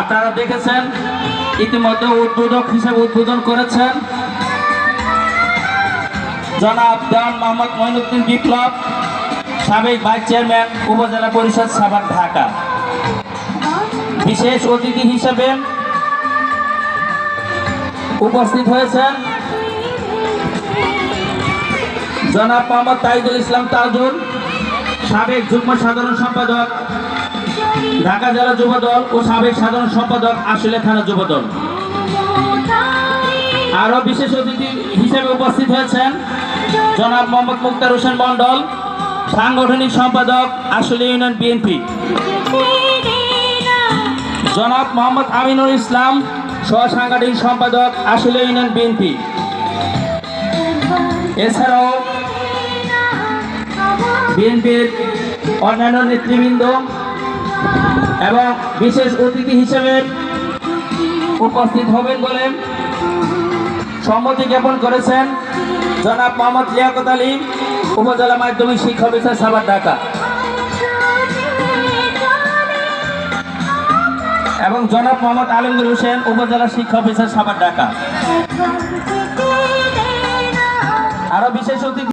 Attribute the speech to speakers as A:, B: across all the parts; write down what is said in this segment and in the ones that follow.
A: আপনারা দেখেছেন, ইতিমধ্যে উদ্বোধক হিসেবে উদ্বোধন করেছেন জনাব দেওয়ান মোহাম্মদ মঈনুদ্দিন বিপ্লব, সাবেক ভাইস চেয়ারম্যান, উপজেলা পরিষদ সাভার, ঢাকা। বিশেষ অতিথি হিসেবে উপস্থিত হয়েছেন জনাব মোহাম্মদ তাইদুল ইসলাম তাজুল, সাবেক যুগ্ম সাধারণ সম্পাদক ঢাকা জেলা যুবদল ও সাবেক সাধারণ সম্পাদক আসলে থানা যুবদল। আরও বিশেষ অতিথি হিসেবে উপস্থিত হয়েছেন জনাব মোহাম্মদ মুক্তার হোসেন মন্ডল সাংগঠনিক সম্পাদক আসলে ইউনিয়ন বিএনপি। জনাব মোহাম্মদ আমিনুল ইসলাম সহ সাংগঠনিক সম্পাদক আসলে ইউনিয়ন বিএনপি। এছাড়াও বিএনপির অন্যান্য নেতৃবৃন্দ এবং বিশেষ অতিথি হিসেবে উপস্থিত হবেন বলে সম্মতি জ্ঞাপন করেছেন জনাব মোহাম্মদ লিয়াকত আলী, উপজেলা মাধ্যমিক শিক্ষা অফিসার সাভার ঢাকা। এবং জনাব মোহাম্মদ আলমগীর হোসেন, উপজেলা শিক্ষা অফিসার সাভার ঢাকা। আরও বিশেষ অতিথি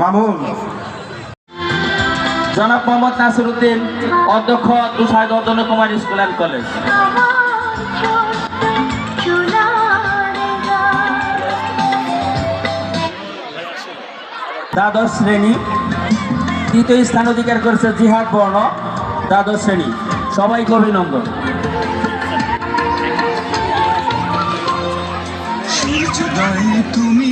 B: মামুন।
A: জনাব মোহাম্মদ নাসির উদ্দিন অধ্যক্ষ তুষার অর্জন কুমার স্কুল অ্যান্ড কলেজ। দ্বাদশ শ্রেণি, তৃতীয় স্থান অধিকার করেছে জিহাদ বর্ণ, দ্বাদশ শ্রেণি। সবাইকে অভিনন্দন।
C: তুমি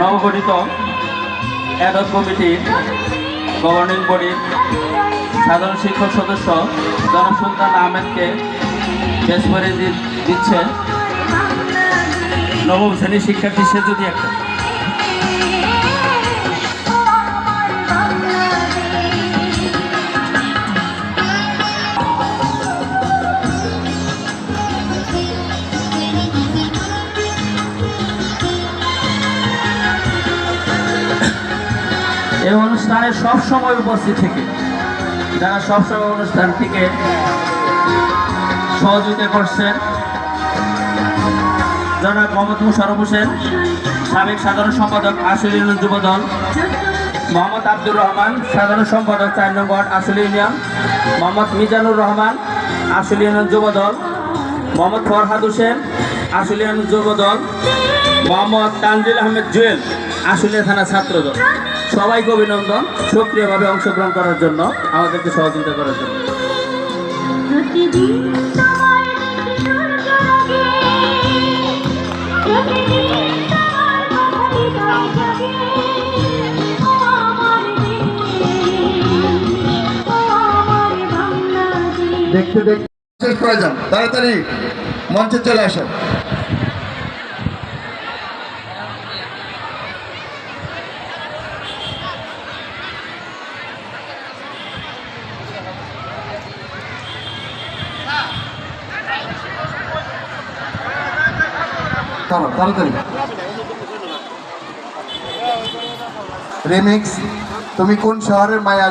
A: নবগঠিত অ্যাডক কমিটির গভর্নিং বডির সাধারণ শিক্ষক সদস্য জনাব সুলতান আহমেদকে বেশ করে দিচ্ছে। নবম শ্রেণির শিক্ষার্থী সে যদি একটা অনুষ্ঠানে সব সময় উপস্থিত থেকে, যারা সবসময় অনুষ্ঠানটিকে সহযোগিতা করছেন, জনাব মোহাম্মদ মুশারফ হোসেন, সাবেক সাধারণ সম্পাদক আসল ইউনিয়ন যুব দল মোহাম্মদ আব্দুর রহমান, সাধারণ সম্পাদক চার নম্বর আসল ইউনিয়ন, মোহাম্মদ মিজানুর রহমান আসল ইউনিয়ন যুব দল মোহাম্মদ ফরহাদ হোসেন
D: আশুলিয়ান যুব দল মোহাম্মদ তানজিল আহমেদ জুয়েল আশুলিয়া থানা ছাত্র দল সবাইকে অভিনন্দন সক্রিয়ভাবে অংশগ্রহণ করার জন্য আমাদেরকে সহযোগিতা করার জন্য।
E: দেখতে দেখতে শেষ প্রয়োজন তাড়াতাড়ি মঞ্চে চলে আসেন। চলো, তাড়াতাড়ি রিমিক্স তুমি কোন শহরের মায়া